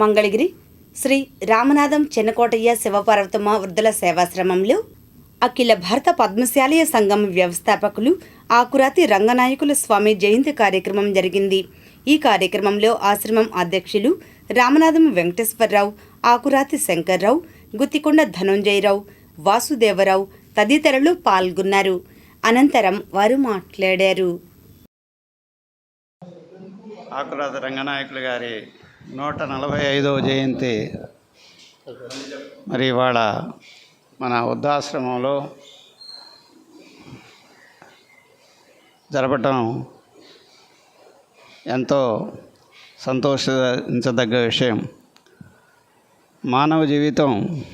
మంగళగిరి శ్రీ రామనాథం చెన్నకోటయ్య శివపార్వతమ్మ వృద్ధుల సేవాశ్రమంలో అఖిల భారత పద్మశాలయ సంఘం వ్యవస్థాపకులు ఆకురాతి రంగనాయకుల స్వామి జయంతి కార్యక్రమం జరిగింది. ఈ కార్యక్రమంలో ఆశ్రమం అధ్యక్షులు రామనాథం వెంకటేశ్వరరావు ఆకురాతి శంకర్రావు గుత్తికొండ ధనుంజయరావు వాసుదేవరావు తదితరులు పాల్గొన్నారు. అనంతరం వారు మాట్లాడారు. ఆకురాతి రంగనాయకులు గారి నూట నలభై ఐదవ జయంతి. మరి ఇవాళ మన వృద్ధాశ్రమంలో జరపటం ఎంతో సంతోషించదగ్గ విషయం. మానవ జీవితం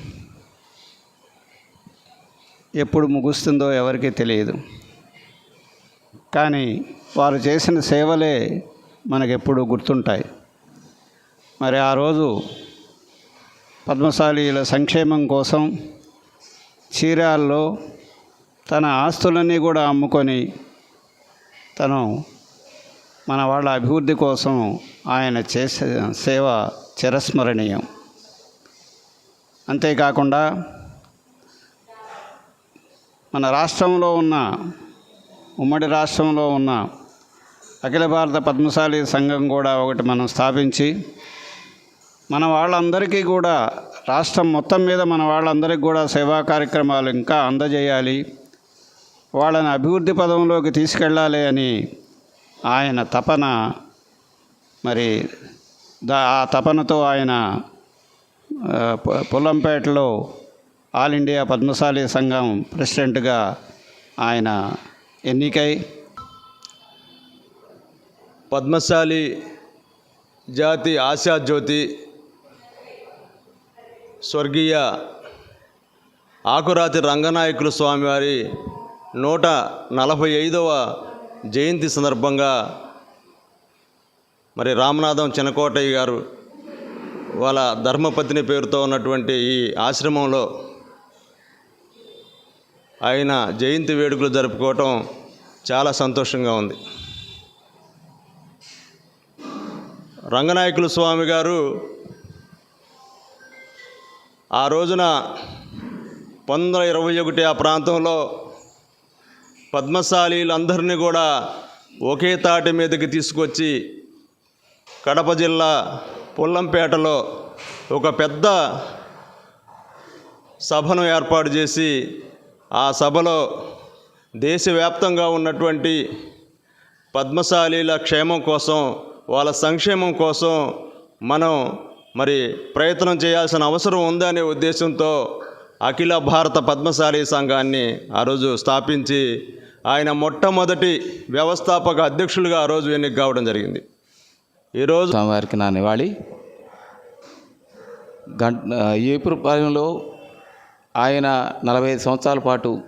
ఎప్పుడు ముగుస్తుందో ఎవరికీ తెలియదు. కానీ వారు చేసిన సేవలే మనకెప్పుడు గుర్తుంటాయి. మరి ఆ రోజు పద్మశాలీల సంక్షేమం కోసం చీరాల్లో తన ఆస్తులన్నీ కూడా అమ్ముకొని తను మన వాళ్ళ అభివృద్ధి కోసం ఆయన చేసే సేవ చిరస్మరణీయం. అంతేకాకుండా మన రాష్ట్రంలో ఉన్న ఉమ్మడి రాష్ట్రంలో ఉన్న అఖిల భారత పద్మశాలి సంఘం కూడా ఒకటి మనం స్థాపించి మన వాళ్ళందరికీ కూడా రాష్ట్రం మొత్తం మీద మన వాళ్ళందరికీ కూడా సేవా కార్యక్రమాలు ఇంకా అందజేయాలి. వాళ్ళని అభివృద్ధి పదంలోకి తీసుకెళ్ళాలి అని ఆయన తపన. మరి దా ఆ తపనతో ఆయన ఆ, పొల్లంపేటలో ఆల్ ఇండియా పద్మశాలి సంఘం ప్రెసిడెంట్గా ఆయన ఎన్నికై. పద్మశాలి జాతి ఆశాజ్యోతి స్వర్గీయ ఆకురాతి రంగనాయకులు స్వామివారి నూట నలభై ఐదవ జయంతి సందర్భంగా మరి రామనాథం చినకోటయ్య గారు వాళ్ళ ధర్మపత్ని పేరుతో ఉన్నటువంటి ఈ ఆశ్రమంలో ఆయన జయంతి వేడుకలు జరుపుకోవటం చాలా సంతోషంగా ఉంది. రంగనాయకుల స్వామి గారు ఆ రోజున పంతొమ్మిది వందల ఇరవై ఒకటి ఆ ప్రాంతంలో పద్మశాలీలందరినీ కూడా ఒకే తాటి మీదకి తీసుకొచ్చి కడప జిల్లా పుల్లంపేటలో ఒక పెద్ద సభను ఏర్పాటు చేసి ఆ సభలో దేశవ్యాప్తంగా ఉన్నటువంటి పద్మశాలీల క్షేమం కోసం వాళ్ళ సంక్షేమం కోసం మనం మరి ప్రయత్నం చేయాల్సిన అవసరం ఉందనే ఉద్దేశంతో అఖిల భారత పద్మశాలి సంఘాన్ని ఆ రోజు స్థాపించి ఆయన మొట్టమొదటి వ్యవస్థాపక అధ్యక్షులుగా ఆ రోజు ఎన్నిక కావడం జరిగింది. ఈరోజు వారికి నా నివాళి. గంట ఏపురపాలెంలో ఆయన నలభై ఐదు సంవత్సరాల పాటు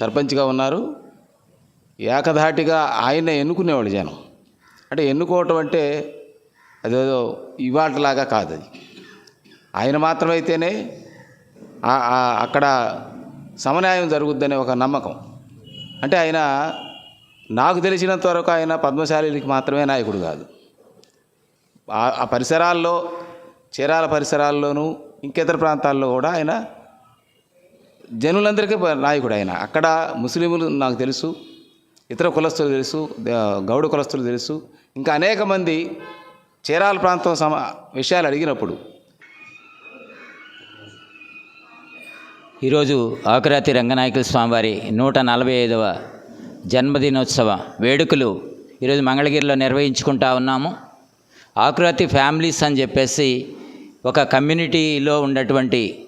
సర్పంచ్గా ఉన్నారు. ఏకధాటిగా ఆయన ఎన్నుకునేవాళ్ళు జనం. అంటే ఎన్నుకోవటం అంటే అదేదో ఇవాటలాగా కాదు అది. ఆయన మాత్రమైతేనే అక్కడ సమన్యాయం జరుగుద్దనే ఒక నమ్మకం. అంటే ఆయన నాకు తెలిసినంత వరకు ఆయన పద్మశాలికి మాత్రమే నాయకుడు కాదు. ఆ- పరిసరాల్లో చీరాల పరిసరాల్లోనూ ఇంకేతర ప్రాంతాల్లో కూడా ఆయన జనులందరికీ నాయకుడు ఆయన. అక్కడ ముస్లింలు నాకు తెలుసు ఇతర కులస్తులు తెలుసు గౌడ కులస్తులు తెలుసు ఇంకా అనేక మంది చీరాల ప్రాంతం సమ విషయాలు అడిగినప్పుడు ఈరోజు ఆకురాతి రంగనాయకుల స్వామివారి నూట నలభై ఐదవ జన్మదినోత్సవ వేడుకలు ఈరోజు మంగళగిరిలో నిర్వహించుకుంటా ఉన్నాము. ఆకురాతి ఫ్యామిలీస్ అని చెప్పేసి ఒక కమ్యూనిటీలో ఉన్నటువంటి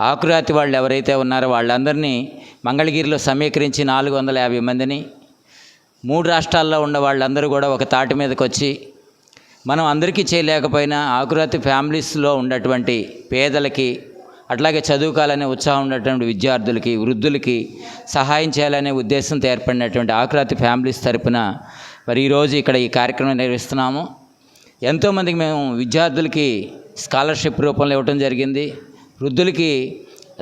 ఆకురాతి వాళ్ళు ఎవరైతే ఉన్నారో వాళ్ళందరినీ మంగళగిరిలో సమీకరించి నాలుగు వందల యాభై మందిని మూడు రాష్ట్రాల్లో ఉన్న వాళ్ళందరూ కూడా ఒక తాటి మీదకి వచ్చి మనం అందరికీ చేయలేకపోయినా ఆకురాతి ఫ్యామిలీస్లో ఉన్నటువంటి పేదలకి అట్లాగే చదువుకోవాలనే ఉత్సాహం ఉన్నటువంటి విద్యార్థులకి వృద్ధులకి సహాయం చేయాలనే ఉద్దేశంతో ఏర్పడినటువంటి ఆకురాతి ఫ్యామిలీస్ తరపున మరి ఈరోజు ఇక్కడ ఈ కార్యక్రమం నిర్వహిస్తున్నాము. ఎంతోమందికి మేము విద్యార్థులకి స్కాలర్షిప్ రూపంలో ఇవ్వటం జరిగింది వృద్ధులకి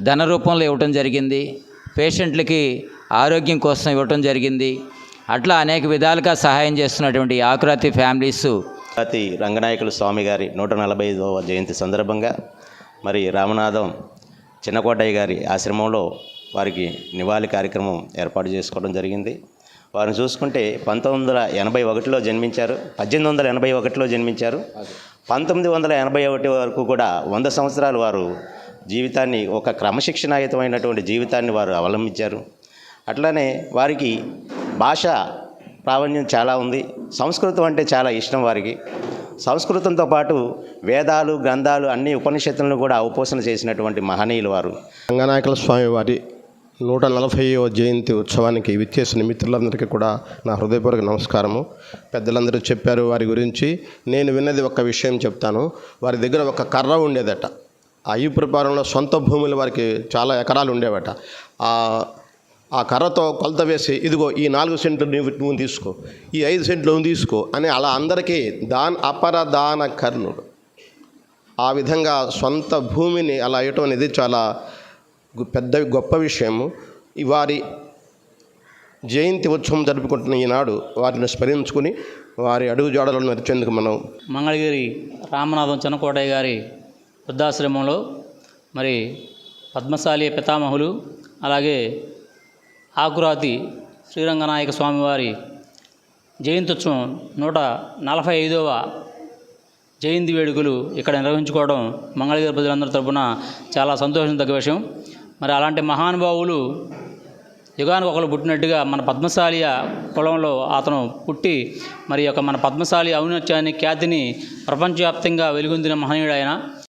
ధన రూపంలో ఇవ్వటం జరిగింది పేషెంట్లకి ఆరోగ్యం కోసం ఇవ్వటం జరిగింది. అట్లా అనేక విధాలుగా సహాయం చేస్తున్నటువంటి ఆకురాతి ఫ్యామిలీస్ అతి రంగనాయకులు స్వామి గారి నూట నలభై ఐదవ జయంతి సందర్భంగా మరి రామనాథం చిన్నకోటయ్య గారి ఆశ్రమంలో వారికి నివాళి కార్యక్రమం ఏర్పాటు చేసుకోవడం జరిగింది. వారిని చూసుకుంటే పంతొమ్మిది వందల ఎనభై ఒకటిలో జన్మించారు పద్దెనిమిది వందల ఎనభై ఒకటిలో జన్మించారు. పంతొమ్మిది వందల ఎనభై ఒకటి వరకు కూడా వంద సంవత్సరాలు వారు జీవితాన్ని ఒక క్రమశిక్షణాయుతమైనటువంటి జీవితాన్ని వారు అవలంబించారు. అట్లానే వారికి భాష ప్రావీణ్యం చాలా ఉంది. సంస్కృతం అంటే చాలా ఇష్టం వారికి. సంస్కృతంతో పాటు వేదాలు గ్రంథాలు అన్ని ఉపనిషత్తులను కూడా ఉపోసన చేసినటువంటి మహనీయులు వారు. రంగనాయకుల స్వామి వారి నూట నలభైవ జయంతి ఉత్సవానికి విచ్చేసిన మిత్రులందరికీ కూడా నా హృదయపూర్వక నమస్కారము. పెద్దలందరూ చెప్పారు వారి గురించి. నేను విన్నది ఒక విషయం చెప్తాను. వారి దగ్గర ఒక కర్ర ఉండేదట. ఆ సొంత భూములు వారికి చాలా ఎకరాలు ఉండేవట. ఆ ఆ కర్రతో కొలత వేసి ఇదిగో ఈ నాలుగు సెంట్లు నువ్వు నువ్వు తీసుకో. ఈ ఐదు సెంట్లు నువ్వు తీసుకో. అని అలా అందరికీ దాన్ అపరదాన కర్ణుడు. ఆ విధంగా సొంత భూమిని అలా ఇవ్వటం అనేది చాలా పెద్ద గొప్ప విషయము. వారి జయంతి ఉత్సవం జరుపుకుంటున్న ఈనాడు వారిని స్మరించుకుని వారి అడుగు జాడలను నడిచేందుకు మనం మంగళగిరి రామనాథం చెన్నకోటయ్య గారి వృద్ధాశ్రమంలో మరి పద్మశాలి పితామహులు అలాగే ఆకురాతి శ్రీరంగనాయక స్వామివారి జయంత్యుత్సవం నూట నలభై ఐదవ జయంతి వేడుకలు ఇక్కడ నిర్వహించుకోవడం మంగళగిరి ప్రజలందరి తరపున చాలా సంతోషించదగ్గ విషయం. మరి అలాంటి మహానుభావులు యుగానికి ఒకరు పుట్టినట్టుగా మన పద్మశాలియ కులంలో అతను పుట్టి మరి యొక్క మన పద్మశాలి ఔన్నత్యాన్ని ఖ్యాతిని ప్రపంచవ్యాప్తంగా వెలుగొందిన మహనీయుడు ఆయన.